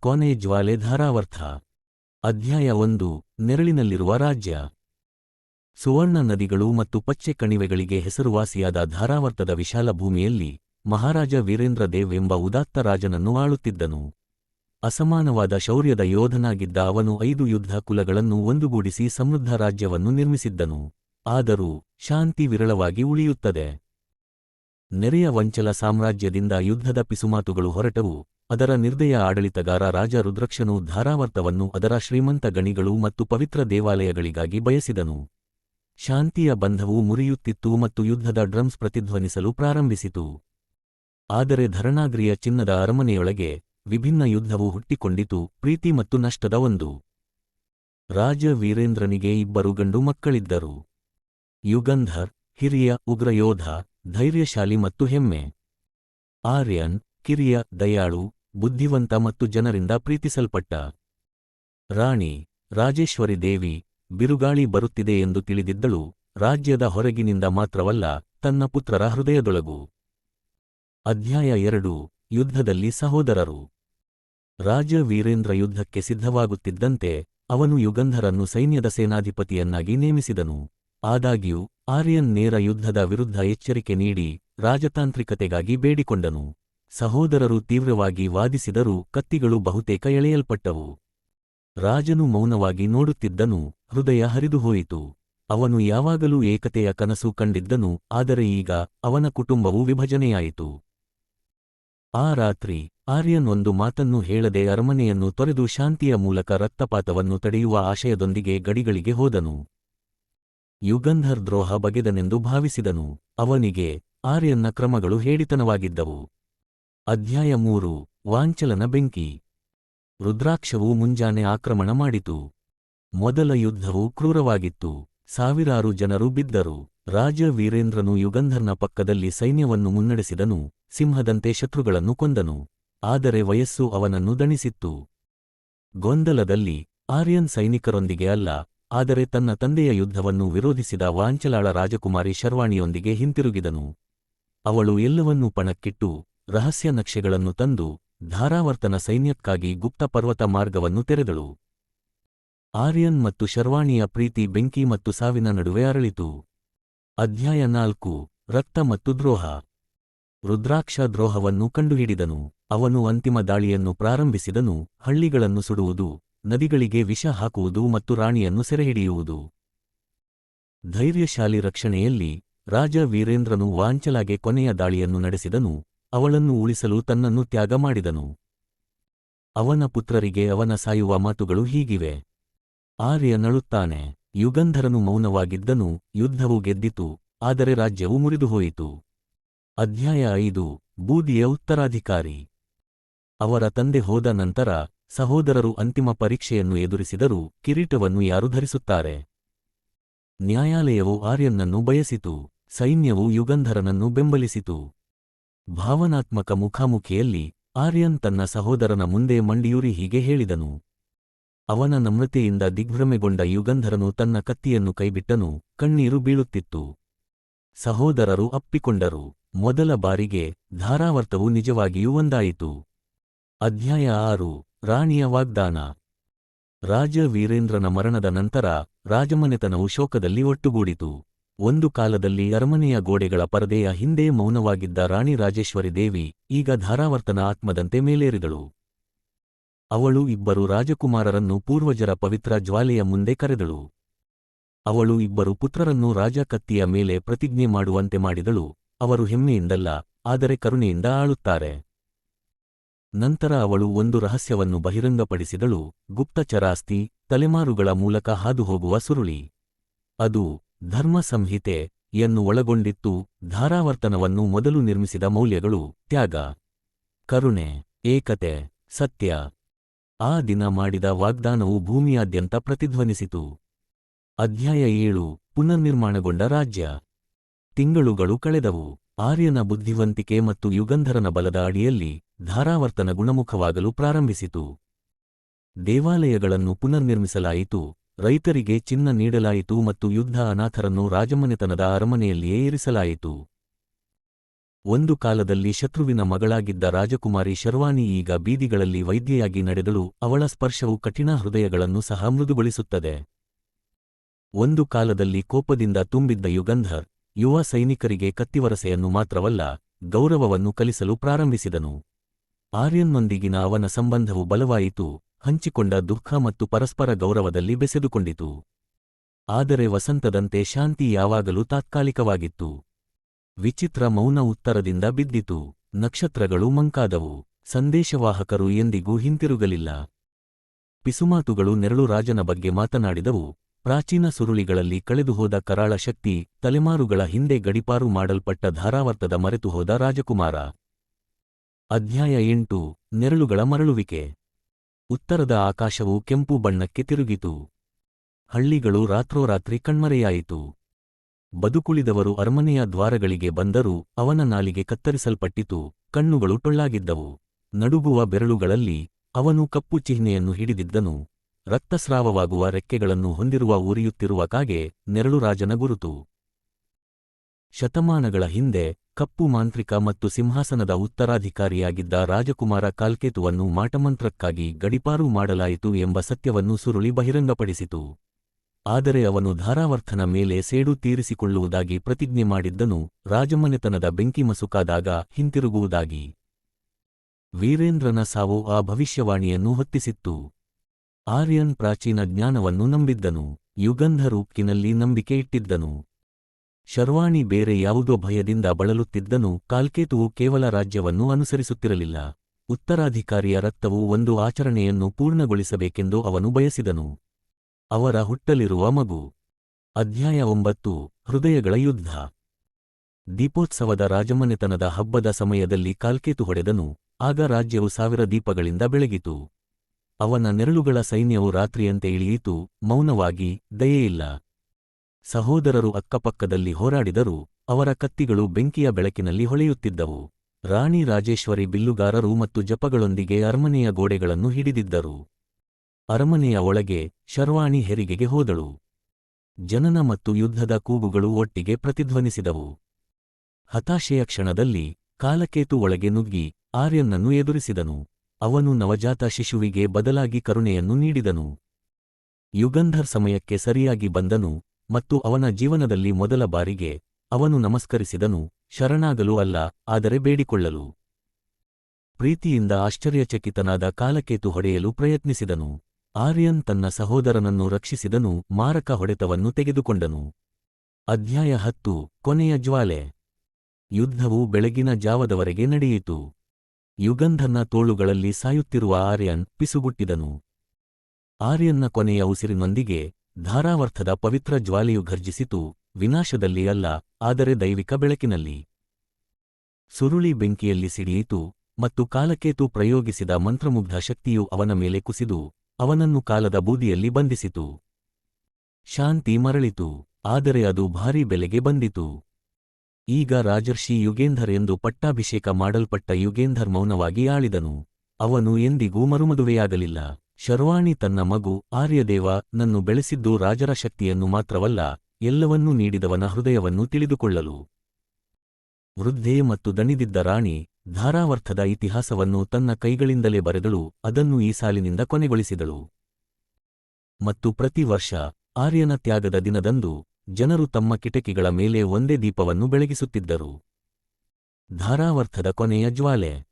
ಕೊನೆ ಜ್ವಾಲೆ ಧಾರಾವರ್ಥ ಅಧ್ಯಾಯ ಒಂದು, ನೆರಳಿನಲ್ಲಿರುವ ರಾಜ್ಯ. ಸುವರ್ಣ ನದಿಗಳು ಮತ್ತು ಪಚ್ಚೆ ಕಣಿವೆಗಳಿಗೆ ಹೆಸರುವಾಸಿಯಾದ ಧಾರಾವರ್ತದ ವಿಶಾಲ ಭೂಮಿಯಲ್ಲಿ ಮಹಾರಾಜ ವೀರೇಂದ್ರ ದೇವ್ ಎಂಬ ಉದಾತ್ತ ರಾಜನನ್ನು ಆಳುತ್ತಿದ್ದನು. ಅಸಮಾನವಾದ ಶೌರ್ಯದ ಯೋಧನಾಗಿದ್ದ ಅವನು ಐದು ಯುದ್ಧ ಕುಲಗಳನ್ನು ಒಂದುಗೂಡಿಸಿ ಸಮೃದ್ಧ ರಾಜ್ಯವನ್ನು ನಿರ್ಮಿಸಿದ್ದನು. ಆದರೂ ಶಾಂತಿ ವಿರಳವಾಗಿ ಉಳಿಯುತ್ತದೆ. ನೆರೆಯ ವಂಚಲ ಸಾಮ್ರಾಜ್ಯದಿಂದ ಯುದ್ಧದ ಪಿಸುಮಾತುಗಳು ಹೊರಟವು. ಅದರ ನಿರ್ದಯ ಆಡಳಿತಗಾರ ರಾಜ ರುದ್ರಕ್ಷನು ಧಾರಾವರ್ತವನ್ನು ಅದರ ಶ್ರೀಮಂತ ಗಣಿಗಳು ಮತ್ತು ಪವಿತ್ರ ದೇವಾಲಯಗಳಿಗಾಗಿ ಬಯಸಿದನು. ಶಾಂತಿಯ ಬಂಧವು ಮುರಿಯುತ್ತಿತ್ತು ಮತ್ತು ಯುದ್ಧದ ಡ್ರಮ್ಸ್ ಪ್ರತಿಧ್ವನಿಸಲು ಪ್ರಾರಂಭಿಸಿತು. ಆದರೆ ಧರಣಾಗ್ರಿಯ ಚಿನ್ನದ ಅರಮನೆಯೊಳಗೆ ವಿಭಿನ್ನ ಯುದ್ಧವು ಹುಟ್ಟಿಕೊಂಡಿತು, ಪ್ರೀತಿ ಮತ್ತು ನಷ್ಟದ ಒಂದು. ರಾಜ ವೀರೇಂದ್ರನಿಗೆ ಇಬ್ಬರು ಗಂಡು ಮಕ್ಕಳಿದ್ದರು. ಯುಗಂಧರ್, ಹಿರಿಯ ಉಗ್ರಯೋಧ ಧೈರ್ಯಶಾಲಿ ಮತ್ತು ಹೆಮ್ಮೆ. ಆರ್ಯನ್, ಕಿರಿಯ, ದಯಾಳು ಬುದ್ಧಿವಂತ ಮತ್ತು ಜನರಿಂದ ಪ್ರೀತಿಸಲ್ಪಟ್ಟ. ರಾಣಿ, ರಾಜೇಶ್ವರಿ ದೇವಿ, ಬಿರುಗಾಳಿ ಬರುತ್ತಿದೆ ಎಂದು ತಿಳಿದಿದ್ದಳು, ರಾಜ್ಯದ ಹೊರಗಿನಿಂದ ಮಾತ್ರವಲ್ಲ, ತನ್ನ ಪುತ್ರರ ಹೃದಯದೊಳಗೂ. ಅಧ್ಯಾಯ ಎರಡು, ಯುದ್ಧದಲ್ಲಿ ಸಹೋದರರು. ರಾಜ ವೀರೇಂದ್ರ ಯುದ್ಧಕ್ಕೆ ಸಿದ್ಧವಾಗುತ್ತಿದ್ದಂತೆ, ಅವನು ಯುಗಂಧರನ್ನು ಸೈನ್ಯದ ಸೇನಾಧಿಪತಿಯನ್ನಾಗಿ ನೇಮಿಸಿದನು. ಆದಾಗ್ಯೂ, ಆರ್ಯನ್ ನೇರ ಯುದ್ಧದ ವಿರುದ್ಧ ಎಚ್ಚರಿಕೆ ನೀಡಿ, ರಾಜತಾಂತ್ರಿಕತೆಗಾಗಿ ಬೇಡಿಕೊಂಡನು. ಸಹೋದರರು ತೀವ್ರವಾಗಿ ವಾದಿಸಿದರೂ ಕತ್ತಿಗಳು ಬಹುತೇಕ ಎಳೆಯಲ್ಪಟ್ಟವು. ರಾಜನು ಮೌನವಾಗಿ ನೋಡುತ್ತಿದ್ದನು, ಹೃದಯ ಹರಿದುಹೋಯಿತು. ಅವನು ಯಾವಾಗಲೂ ಏಕತೆಯ ಕನಸು ಕಂಡಿದ್ದನು, ಆದರೆ ಈಗ ಅವನ ಕುಟುಂಬವು ವಿಭಜನೆಯಾಯಿತು. ಆ ರಾತ್ರಿ ಆರ್ಯನ್ ಒಂದು ಮಾತನ್ನು ಹೇಳದೆ ಅರಮನೆಯನ್ನು ತೊರೆದು ಶಾಂತಿಯ ಮೂಲಕ ರಕ್ತಪಾತವನ್ನು ತಡೆಯುವ ಆಶಯದೊಂದಿಗೆ ಗಡಿಗಳಿಗೆ ಹೋದನು. ಯುಗಂಧರ್ ದ್ರೋಹ ಬಗೆದನೆಂದು ಭಾವಿಸಿದನು, ಅವನಿಗೆ ಆರ್ಯನ್ನ ಕ್ರಮಗಳು ಹೇಡಿತನವಾಗಿದ್ದವು. ಅಧ್ಯಾಯ ಮೂರು, ವಾಂಚಲನ ಬೆಂಕಿ. ರುದ್ರಾಕ್ಷವು ಮುಂಜಾನೆ ಆಕ್ರಮಣ ಮಾಡಿತು. ಮೊದಲ ಯುದ್ಧವು ಕ್ರೂರವಾಗಿತ್ತು. ಸಾವಿರಾರು ಜನರು ಬಿದ್ದರು. ರಾಜ ವೀರೇಂದ್ರನು ಯುಗಂಧರ್ನ ಪಕ್ಕದಲ್ಲಿ ಸೈನ್ಯವನ್ನು ಮುನ್ನಡೆಸಿದನು, ಸಿಂಹದಂತೆ ಶತ್ರುಗಳನ್ನು ಕೊಂದನು. ಆದರೆ ವಯಸ್ಸು ಅವನನ್ನು ದಣಿಸಿತ್ತು. ಗೊಂದಲದಲ್ಲಿ ಆರ್ಯನ್ ಸೈನಿಕರೊಂದಿಗೆ ಅಲ್ಲ, ಆದರೆ ತನ್ನ ತಂದೆಯ ಯುದ್ಧವನ್ನು ವಿರೋಧಿಸಿದ ವಾಂಚಲಾಳ ರಾಜಕುಮಾರಿ ಶರ್ವಾಣಿಯೊಂದಿಗೆ ಹಿಂತಿರುಗಿದನು. ಅವಳು ಎಲ್ಲವನ್ನೂ ಪಣಕ್ಕಿಟ್ಟು ರಹಸ್ಯ ನಕ್ಷೆಗಳನ್ನು ತಂದು ಧಾರಾವರ್ತನ ಸೈನ್ಯಕ್ಕಾಗಿ ಗುಪ್ತ ಪರ್ವತ ಮಾರ್ಗವನ್ನು ತೆರೆದಳು. ಆರ್ಯನ್ ಮತ್ತು ಶರ್ವಾಣಿಯ ಪ್ರೀತಿ ಬೆಂಕಿ ಮತ್ತು ಸಾವಿನ ನಡುವೆ ಅರಳಿತು. ಅಧ್ಯಾಯ ನಾಲ್ಕು, ರಕ್ತ ಮತ್ತು ದ್ರೋಹ. ರುದ್ರಾಕ್ಷ ದ್ರೋಹವನ್ನು ಕಂಡುಹಿಡಿದನು. ಅವನು ಅಂತಿಮ ದಾಳಿಯನ್ನು ಪ್ರಾರಂಭಿಸಿದನು. ಹಳ್ಳಿಗಳನ್ನು ಸುಡುವುದು, ನದಿಗಳಿಗೆ ವಿಷ ಹಾಕುವುದು ಮತ್ತು ರಾಣಿಯನ್ನು ಸೆರೆಹಿಡಿಯುವುದು. ಧೈರ್ಯಶಾಲಿ ರಕ್ಷಣೆಯಲ್ಲಿ ರಾಜ ವೀರೇಂದ್ರನು ವಾಂಚಲಾಗೆ ಕೊನೆಯ ದಾಳಿಯನ್ನು ನಡೆಸಿದನು. ಅವಳನ್ನು ಉಳಿಸಲು ತನ್ನನ್ನು ತ್ಯಾಗ ಮಾಡಿದನು. ಅವನ ಪುತ್ರರಿಗೆ ಅವನ ಸಾಯುವ ಮಾತುಗಳು ಹೀಗಿವೆ. ಆರ್ಯ ನಳುತ್ತಾನೆ, ಯುಗಂಧರನು ಮೌನವಾಗಿದ್ದನು, ಯುದ್ಧವು ಗೆದ್ದಿತು, ಆದರೆ ರಾಜ್ಯವು ಮುರಿದುಹೋಯಿತು. ಅಧ್ಯಾಯ ಐದು, ಬೂದಿಯ ಉತ್ತರಾಧಿಕಾರಿ. ಅವರ ತಂದೆ ಹೋದ ನಂತರ ಸಹೋದರರು ಅಂತಿಮ ಪರೀಕ್ಷೆಯನ್ನು ಎದುರಿಸಿದರೂ ಕಿರೀಟವನ್ನು ಯಾರು ಧರಿಸುತ್ತಾರೆ? ನ್ಯಾಯಾಲಯವು ಆರ್ಯನನ್ನು ಬಯಸಿತು, ಸೈನ್ಯವು ಯುಗಂಧರನನ್ನು ಬೆಂಬಲಿಸಿತು. ಭಾವನಾತ್ಮಕ ಮುಖಾಮುಖಿಯಲ್ಲಿ ಆರ್ಯನ್ ತನ್ನ ಸಹೋದರನ ಮುಂದೆ ಮಂಡಿಯೂರಿ ಹೀಗೆ ಹೇಳಿದನು. ಅವನ ನಮ್ರತೆಯಿಂದ ದಿಗ್ಭ್ರಮೆಗೊಂಡ ಯುಗಂಧರನು ತನ್ನ ಕತ್ತಿಯನ್ನು ಕೈಬಿಟ್ಟನು, ಕಣ್ಣೀರು ಬೀಳುತ್ತಿತ್ತು. ಸಹೋದರರು ಅಪ್ಪಿಕೊಂಡರು. ಮೊದಲ ಬಾರಿಗೆ ಧಾರಾವರ್ತವು ನಿಜವಾಗಿಯೂ ಒಂದಾಯಿತು. ಅಧ್ಯಾಯ ಆರು, ರಾಣಿಯ ವಾಗ್ದಾನ. ರಾಜ ವೀರೇಂದ್ರನ ಮರಣದ ನಂತರ ರಾಜಮನೆತನವು ಶೋಕದಲ್ಲಿ ಒಟ್ಟುಗೂಡಿತು. ಒಂದು ಕಾಲದಲ್ಲಿ ಅರಮನೆಯ ಗೋಡೆಗಳ ಪರದೆಯ ಹಿಂದೆ ಮೌನವಾಗಿದ್ದ ರಾಣಿ ರಾಜೇಶ್ವರಿ ದೇವಿ ಈಗ ಧಾರಾವರ್ತನ ಆತ್ಮದಂತೆ ಮೇಲೇರಿದಳು. ಅವಳು ಇಬ್ಬರು ರಾಜಕುಮಾರರನ್ನು ಪೂರ್ವಜರ ಪವಿತ್ರ ಜ್ವಾಲೆಯ ಮುಂದೆ ಕರೆದಳು. ಅವಳು ಇಬ್ಬರು ಪುತ್ರರನ್ನು ರಾಜ ಕತ್ತಿಯ ಮೇಲೆ ಪ್ರತಿಜ್ಞೆ ಮಾಡುವಂತೆ ಮಾಡಿದಳು. ಅವರು ಹೆಮ್ಮೆಯಿಂದಲ್ಲ, ಆದರೆ ಕರುಣೆಯಿಂದ ಆಳುತ್ತಾರೆ. ನಂತರ ಅವಳು ಒಂದು ರಹಸ್ಯವನ್ನು ಬಹಿರಂಗಪಡಿಸಿದಳು. ಗುಪ್ತಚರಾಸ್ತಿ, ತಲೆಮಾರುಗಳ ಮೂಲಕ ಹಾದುಹೋಗುವ ಸುರುಳಿ. ಅದು ಧರ್ಮ ಸಂಹಿತೆ ಯನ್ನು ಒಳಗೊಂಡಿತ್ತು. ಧಾರಾವರ್ತನವನ್ನು ಮೊದಲು ನಿರ್ಮಿಸಿದ ಮೌಲ್ಯಗಳು ತ್ಯಾಗ, ಕರುಣೆ, ಏಕತೆ, ಸತ್ಯ. ಆ ದಿನ ಮಾಡಿದ ವಾಗ್ದಾನವು ಭೂಮಿಯಾದ್ಯಂತ ಪ್ರತಿಧ್ವನಿಸಿತು. ಅಧ್ಯಾಯ ಏಳು, ಪುನರ್ನಿರ್ಮಾಣಗೊಂಡ ರಾಜ್ಯ. ತಿಂಗಳುಗಳು ಕಳೆದವು. ಆರ್ಯನ ಬುದ್ಧಿವಂತಿಕೆ ಮತ್ತು ಯುಗಂಧರನ ಬಲದ ಅಡಿಯಲ್ಲಿ ಧಾರಾವರ್ತನ ಗುಣಮುಖವಾಗಲು ಪ್ರಾರಂಭಿಸಿತು. ದೇವಾಲಯಗಳನ್ನು ಪುನರ್ನಿರ್ಮಿಸಲಾಯಿತು. ರೈತರಿಗೆ ಚಿನ್ನ ನೀಡಲಾಯಿತು ಮತ್ತು ಯುದ್ಧ ಅನಾಥರನ್ನು ರಾಜಮನೆತನದ ಅರಮನೆಯಲ್ಲಿಯೇ ಇರಿಸಲಾಯಿತು. ಒಂದು ಕಾಲದಲ್ಲಿ ಶತ್ರುವಿನ ಮಗಳಾಗಿದ್ದ ರಾಜಕುಮಾರಿ ಶರ್ವಾನಿ ಈಗ ಬೀದಿಗಳಲ್ಲಿ ವೈದ್ಯೆಯಾಗಿ ನಡೆದಳು, ಅವಳ ಸ್ಪರ್ಶವು ಕಠಿಣ ಹೃದಯಗಳನ್ನು ಸಹ ಮೃದುಗೊಳಿಸುತ್ತದೆ. ಒಂದು ಕಾಲದಲ್ಲಿ ಕೋಪದಿಂದ ತುಂಬಿದ್ದ ಯುಗಂಧರ್, ಯುವ ಸೈನಿಕರಿಗೆ ಕತ್ತಿವರಸೆಯನ್ನು ಮಾತ್ರವಲ್ಲ, ಗೌರವವನ್ನು ಕಲಿಸಲು ಪ್ರಾರಂಭಿಸಿದನು. ಆರ್ಯನ್ನೊಂದಿಗಿನ ಅವನ ಸಂಬಂಧವು ಬಲವಾಯಿತು ಹಂಚಿಕೊಂಡ ದುಃಖ ಮತ್ತು ಪರಸ್ಪರ ಗೌರವದಲ್ಲಿ ಬೆಸೆದುಕೊಂಡಿತು. ಆದರೆ ವಸಂತದಂತೆ ಶಾಂತಿ ಯಾವಾಗಲೂ ತಾತ್ಕಾಲಿಕವಾಗಿತ್ತು. ವಿಚಿತ್ರ ಮೌನ ಉತ್ತರದಿಂದ ಬಿದ್ದಿತು. ನಕ್ಷತ್ರಗಳು ಮಂಕಾದವು. ಸಂದೇಶವಾಹಕರು ಎಂದಿಗೂ ಹಿಂತಿರುಗಲಿಲ್ಲ. ಪಿಸುಮಾತುಗಳು ನೆರಳು ರಾಜನ ಬಗ್ಗೆ ಮಾತನಾಡಿದವು. ಪ್ರಾಚೀನ ಸುರುಳಿಗಳಲ್ಲಿ ಕಳೆದುಹೋದ ಕರಾಳ ಶಕ್ತಿ, ತಲೆಮಾರುಗಳ ಹಿಂದೆ ಗಡಿಪಾರು ಮಾಡಲ್ಪಟ್ಟ ಧಾರಾವರ್ತದ ಮರೆತುಹೋದ ರಾಜಕುಮಾರ. ಅಧ್ಯಾಯ ಎಂಟು. ನೆರಳುಗಳ ಮರಳುವಿಕೆ. ಉತ್ತರದ ಆಕಾಶವು ಕೆಂಪು ಬಣ್ಣಕ್ಕೆ ತಿರುಗಿತು. ಹಳ್ಳಿಗಳು ರಾತ್ರೋರಾತ್ರಿ ಕಣ್ಮರೆಯಾಯಿತು. ಬದುಕುಳಿದವರು ಅರಮನೆಯ ದ್ವಾರಗಳಿಗೆ ಬಂದರೂ ಅವನ ನಾಲಿಗೆ ಕತ್ತರಿಸಲ್ಪಟ್ಟಿತು, ಕಣ್ಣುಗಳು ಟೊಳ್ಳಾಗಿದ್ದವು. ನಡುಗುವ ಬೆರಳುಗಳಲ್ಲಿ ಅವನು ಕಪ್ಪು ಚಿಹ್ನೆಯನ್ನು ಹಿಡಿದಿದ್ದನು. ರಕ್ತಸ್ರಾವವಾಗುವ ರೆಕ್ಕೆಗಳನ್ನು ಹೊಂದಿರುವ ಉರಿಯುತ್ತಿರುವ ಕಾಗೆ ನೆರಳು ರಾಜನ ಗುರುತು. ಶತಮಾನಗಳ ಹಿಂದೆ ಕಪ್ಪು ಮಾಂತ್ರಿಕ ಮತ್ತು ಸಿಂಹಾಸನದ ಉತ್ತರಾಧಿಕಾರಿಯಾಗಿದ್ದ ರಾಜಕುಮಾರ ಕಾಲ್ಕೇತುವನ್ನು ಮಾಟಮಂತ್ರಕ್ಕಾಗಿ ಗಡಿಪಾರು ಮಾಡಲಾಯಿತು ಎಂಬ ಸತ್ಯವನ್ನು ಸುರುಳಿ ಬಹಿರಂಗಪಡಿಸಿತು. ಆದರೆ ಅವನು ಧಾರಾವರ್ಥನ ಮೇಲೆ ಸೇಡು ತೀರಿಸಿಕೊಳ್ಳುವುದಾಗಿ ಪ್ರತಿಜ್ಞೆ ಮಾಡಿದ್ದನು, ರಾಜಮನೆತನದ ಬೆಂಕಿ ಮಸುಕಾದಾಗ ಹಿಂತಿರುಗುವುದಾಗಿ. ವೀರೇಂದ್ರನ ಸಾವು ಆ ಭವಿಷ್ಯವಾಣಿಯನ್ನು ಹೊತ್ತಿಸಿತ್ತು. ಆರ್ಯನ್ ಪ್ರಾಚೀನ ಜ್ಞಾನವನ್ನು ನಂಬಿದ್ದನು ಯುಗಂಧರೂಪ್ಕಿನಲ್ಲಿ ನಂಬಿಕೆ ಇಟ್ಟಿದ್ದನು. ಶರ್ವಾಣಿ ಬೇರೆ ಯಾವುದೋ ಭಯದಿಂದ ಬಳಲುತ್ತಿದ್ದನು, ಕಾಲ್ಕೇತುವು ಕೇವಲ ರಾಜ್ಯವನ್ನು ಅನುಸರಿಸುತ್ತಿರಲಿಲ್ಲ. ಉತ್ತರಾಧಿಕಾರಿಯ ರಕ್ತವು ಒಂದು ಆಚರಣೆಯನ್ನು ಪೂರ್ಣಗೊಳಿಸಬೇಕೆಂದು ಅವನು ಬಯಸಿದನು. ಅವರ ಹುಟ್ಟಲಿರುವ ಮಗು. ಅಧ್ಯಾಯ ಒಂಬತ್ತು, ಹೃದಯಗಳ ಯುದ್ಧ. ದೀಪೋತ್ಸವದ ರಾಜಮನೆತನದ ಹಬ್ಬದ ಸಮಯದಲ್ಲಿ ಕಾಲ್ಕೇತು ಹೊಡೆದನು, ಆಗ ರಾಜ್ಯವು ಸಾವಿರ ದೀಪಗಳಿಂದ ಬೆಳಗಿತು. ಅವನ ನೆರಳುಗಳ ಸೈನ್ಯವು ರಾತ್ರಿಯಂತೆ ಇಳಿಯಿತು, ಮೌನವಾಗಿ, ದಯೆಯಿಲ್ಲ. ಸಹೋದರರು ಅಕ್ಕಪಕ್ಕದಲ್ಲಿ ಹೋರಾಡಿದರು ಅವರ ಕತ್ತಿಗಳು ಬೆಂಕಿಯ ಬೆಳಕಿನಲ್ಲಿ ಹೊಳೆಯುತ್ತಿದ್ದವು. ರಾಣಿ ರಾಜೇಶ್ವರಿ ಬಿಲ್ಲುಗಾರರು ಮತ್ತು ಜಪಗಳೊಂದಿಗೆ ಅರಮನೆಯ ಗೋಡೆಗಳನ್ನು ಹಿಡಿದಿದ್ದರು. ಅರಮನೆಯ ಒಳಗೆ ಶರ್ವಾಣಿ ಹೆರಿಗೆಗೆ ಹೋದಳು. ಜನನ ಮತ್ತು ಯುದ್ಧದ ಕೂಗುಗಳು ಒಟ್ಟಿಗೆ ಪ್ರತಿಧ್ವನಿಸಿದವು. ಹತಾಶೆಯ ಕ್ಷಣದಲ್ಲಿ ಕಾಲಕೇತು ಒಳಗೆ ನುಗ್ಗಿ ಆರ್ಯನನ್ನು ಎದುರಿಸಿದನು. ಅವನು ನವಜಾತ ಶಿಶುವಿಗೆ ಬದಲಾಗಿ ಕರುಣೆಯನ್ನು ನೀಡಿದನು. ಯುಗಂಧರ್ ಸಮಯಕ್ಕೆ ಸರಿಯಾಗಿ ಬಂದನು. ಮತ್ತು ಅವನ ಜೀವನದಲ್ಲಿ ಮೊದಲ ಬಾರಿಗೆ ಅವನು ನಮಸ್ಕರಿಸಿದನು, ಶರಣಾಗಲು ಅಲ್ಲ, ಆದರೆ ಬೇಡಿಕೊಳ್ಳಲು. ಪ್ರೀತಿಯಿಂದ ಆಶ್ಚರ್ಯಚಕಿತನಾದ ಕಾಲಕೇತು ಹೊಡೆಯಲು ಪ್ರಯತ್ನಿಸಿದನು. ಆರ್ಯನ್ ತನ್ನ ಸಹೋದರನನ್ನು ರಕ್ಷಿಸಿದನು, ಮಾರಕ ಹೊಡೆತವನ್ನು ತೆಗೆದುಕೊಂಡನು. ಅಧ್ಯಾಯ ಹತ್ತು, ಕೊನೆಯ ಜ್ವಾಲೆ. ಯುದ್ಧವು ಬೆಳಗಿನ ಜಾವದವರೆಗೆ ನಡೆಯಿತು. ಯುಗಂಧನ ತೋಳುಗಳಲ್ಲಿ ಸಾಯುತ್ತಿರುವ ಆರ್ಯನ್ ಪಿಸುಗುಟ್ಟಿದನು. ಆರ್ಯನ್ನ ಕೊನೆಯ ಉಸಿರಿನೊಂದಿಗೆ ಧಾರಾವರ್ಥದ ಪವಿತ್ರ ಜ್ವಾಲೆಯು ಘರ್ಜಿಸಿತು, ವಿನಾಶದಲ್ಲಿ ಅಲ್ಲ, ಆದರೆ ದೈವಿಕ ಬೆಳಕಿನಲ್ಲಿ. ಸುರುಳಿ ಬೆಂಕಿಯಲ್ಲಿ ಸಿಡಿಯಿತು, ಮತ್ತು ಕಾಲಕೇತು ಪ್ರಯೋಗಿಸಿದ ಮಂತ್ರಮುಗ್ಧ ಶಕ್ತಿಯು ಅವನ ಮೇಲೆ ಕುಸಿದು, ಅವನನ್ನು ಕಾಲದ ಬೂದಿಯಲ್ಲಿ ಬಂಧಿಸಿತು. ಶಾಂತಿ ಮರಳಿತು, ಆದರೆ ಅದು ಭಾರೀ ಬೆಲೆಗೆ ಬಂದಿತು. ಈಗ ರಾಜರ್ಷಿ ಯುಗೇಂಧರ್ ಎಂದು ಪಟ್ಟಾಭಿಷೇಕ ಮಾಡಲ್ಪಟ್ಟ ಯುಗೇಂಧರ್ ಮೌನವಾಗಿ ಆಳಿದನು, ಅವನು ಎಂದಿಗೂ ಮರುಮದುವೆಯಾಗಲಿಲ್ಲ. ಶರ್ವಾಣಿ ತನ್ನ ಮಗು ಆರ್ಯದೇವ ನನ್ನು ಬೆಳೆಸಿದ್ದು ರಾಜರ ಶಕ್ತಿಯನ್ನು ಮಾತ್ರವಲ್ಲ, ಎಲ್ಲವನ್ನೂ ನೀಡಿದವನ ಹೃದಯವನ್ನು ತಿಳಿದುಕೊಳ್ಳಲು. ವೃದ್ಧೆ ಮತ್ತು ದಣಿದಿದ್ದ ರಾಣಿ ಧಾರಾವರ್ಥದ ಇತಿಹಾಸವನ್ನು ತನ್ನ ಕೈಗಳಿಂದಲೇ ಬರೆದಳು, ಅದನ್ನು ಈ ಸಾಲಿನಿಂದ ಕೊನೆಗೊಳಿಸಿದಳು. ಮತ್ತು ಪ್ರತಿ ವರ್ಷ ಆರ್ಯನ ತ್ಯಾಗದ ದಿನದಂದು ಜನರು ತಮ್ಮ ಕಿಟಕಿಗಳ ಮೇಲೆ ಒಂದೇ ದೀಪವನ್ನು ಬೆಳಗಿಸುತ್ತಿದ್ದರು. ಧಾರಾವರ್ಥದ ಕೊನೆಯ ಜ್ವಾಲೆ.